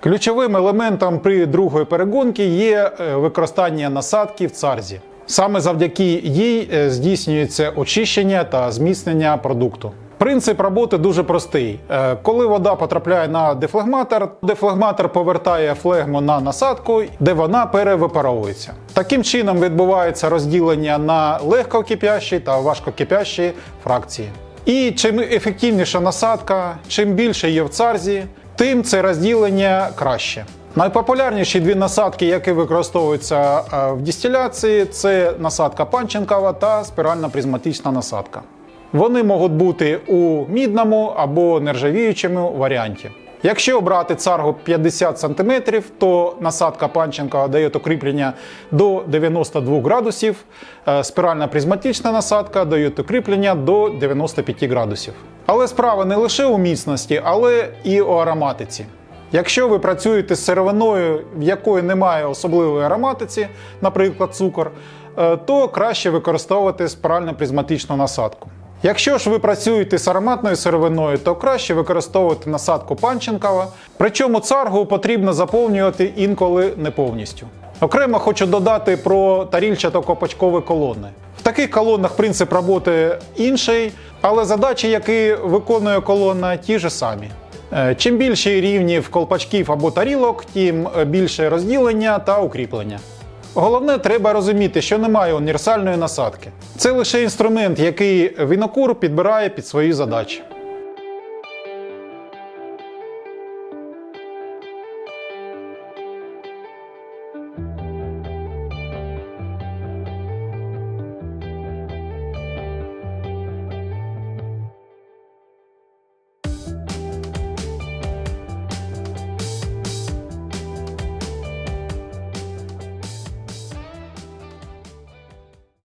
Ключовим елементом при другої перегонці є е, використання насадки в царзі. Саме завдяки їй е, здійснюється очищення та зміцнення продукту. Принцип роботи дуже простий. Е, Коли вода потрапляє на дефлегматор, дефлегматор повертає флегму на насадку, де вона перевипаровується. Таким чином відбувається розділення на легкокипящі та важкокипящі фракції. І чим ефективніша насадка, чим більше є в царзі, тим це розділення краще. Найпопулярніші дві насадки, які використовуються е, в дистиляції, це насадка панченкова та спірально-призматична насадка. Вони можуть бути у мідному або нержавіючому варіанті. Якщо обрати царгу 50 см, то насадка панченкова дає укріплення до 92 градусів, е, спірально-призматична насадка дає укріплення до 95 градусів. Але справа не лише у міцності, але і у ароматиці. Якщо ви працюєте з сировиною, в якої немає особливої ароматиці, наприклад, цукор, е, то краще використовувати спірально-призматичну насадку. Якщо ж ви працюєте з ароматною сировиною, то краще використовувати насадку Панченкова. Причому царгу потрібно заповнювати інколи не повністю. Окремо хочу додати про тарільчато-копачкові колони. В таких колонах принцип роботи інший, але задачі, які виконує колона, ті ж самі. Е, Чим більше рівнів колпачків або тарілок, тим е, більше розділення та укріплення. Головне, треба розуміти, що немає універсальної насадки. Це лише інструмент, який вінокур підбирає під свої задачі.